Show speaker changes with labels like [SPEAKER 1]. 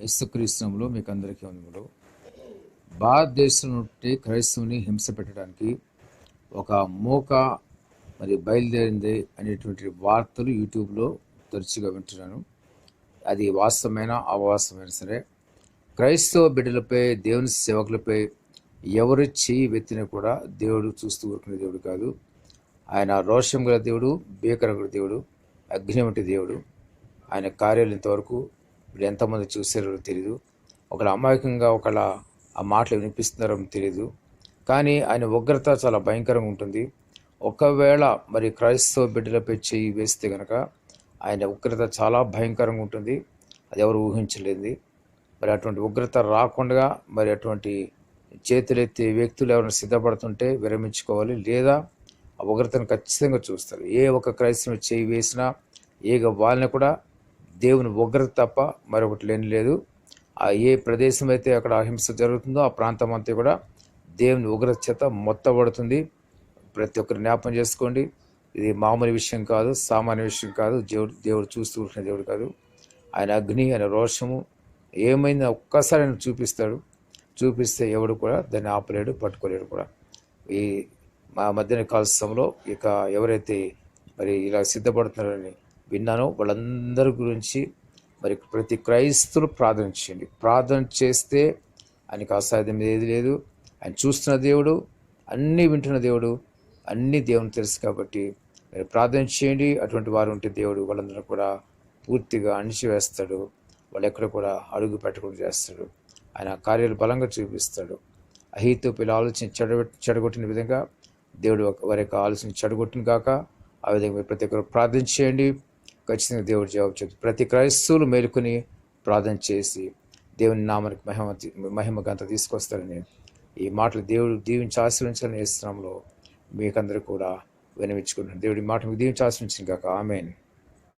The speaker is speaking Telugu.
[SPEAKER 1] యేసుక్రీస్తునంలో మీకు అందరికీ వందములు భారతదేశం నుండి క్రైస్తవుని హింస పెట్టడానికి ఒక మూక మరి బయలుదేరింది అనేటువంటి వార్తలు యూట్యూబ్లో తరచుగా వింటున్నాను. అది వాస్తవమైన అవాస్తవమైన సరే క్రైస్తవ బిడ్డలపై దేవుని సేవకులపై ఎవరు చేయి వెత్తినా కూడా దేవుడు చూస్తూ ఊరుకునే దేవుడు కాదు. ఆయన రోషం గల దేవుడు భీకరగల దేవుడు అగ్ని వంటి దేవుడు. ఆయన కార్యాలు ఇంతవరకు ఇప్పుడు ఎంతమంది చూసారో తెలియదు ఒకళ్ళ అమాయకంగా ఒకళ్ళ ఆ మాటలు వినిపిస్తున్నారో తెలియదు కానీ ఆయన ఉగ్రత చాలా భయంకరంగా ఉంటుంది. ఒకవేళ మరి క్రైస్తవ బిడ్డలపై చేయి వేస్తే కనుక ఆయన ఉగ్రత చాలా భయంకరంగా ఉంటుంది. అది ఎవరు ఊహించలేదు మరి అటువంటి ఉగ్రత రాకుండా మరి అటువంటి చేతులెత్తే వ్యక్తులు ఎవరైనా సిద్ధపడుతుంటే విరమించుకోవాలి. లేదా ఆ ఉగ్రతను ఖచ్చితంగా చూస్తారు. ఏ ఒక్క క్రైస్తవం చేయి వేసినా ఏ వాళ్ళని కూడా దేవుని ఉగ్రత తప్ప మరొకటి లేని లేదు. ఆ ఏ ప్రదేశం అయితే అక్కడ అహింస జరుగుతుందో ఆ ప్రాంతం అంతా కూడా దేవుని ఉగ్రత చేత మొత్తబడుతుంది. ప్రతి ఒక్కరు జ్ఞాపం చేసుకోండి. ఇది మామూలు విషయం కాదు సామాన్య విషయం కాదు. దేవుడు దేవుడు చూస్తూ ఉంటున్న దేవుడు కాదు. ఆయన అగ్ని ఆయన రోషము ఏమైంది ఒక్కసారి ఆయన చూపిస్తాడు. చూపిస్తే ఎవడు కూడా దాన్ని ఆపలేడు పట్టుకోలేడు కూడా. ఈ మా మధ్యన సమయంలో ఇక ఎవరైతే మరి ఇలా సిద్ధపడుతున్నారని విన్నాను. వాళ్ళందరి గురించి మరి ప్రతి క్రైస్తులు ప్రార్థన చేయండి. ప్రార్థన చేస్తే ఆయనకు అసాధ్యం ఏది లేదు. ఆయన చూస్తున్న దేవుడు అన్నీ వింటున్న దేవుడు అన్నీ దేవుని తెలుసు కాబట్టి మీరు ప్రార్థన చేయండి. అటువంటి వారు ఉంటే దేవుడు వాళ్ళందరూ కూడా పూర్తిగా అణిచివేస్తాడు. వాళ్ళు ఎక్కడ కూడా అడుగు పెట్టకుండా చేస్తాడు. ఆయన కార్యాలు బలంగా చూపిస్తాడు. అహితో పిల్ల ఆలోచన చెడ చెడగొట్టిన విధంగా దేవుడు వారి యొక్క ఆలోచన చెడగొట్టిన కాక ఆ విధంగా మీరు ప్రతి ఒక్కరు ప్రార్థన చేయండి. ఖచ్చితంగా దేవుడు జవాబు చెప్తాడు ప్రతి క్రైస్తవులు మేలుకొని ప్రార్థన చేసి దేవుని నామానికి మహిమ మహిమ గంత తీసుకొస్తారని ఈ మాటలు దేవుడు దీవించి ఆశ్రయించాలని ఇస్తున్నాంలో మీకందరూ కూడా వినవించుకుంటున్నాను. దేవుడి మాట మీకు దీవించి ఆశ్రయించిన కాక ఆమెన్.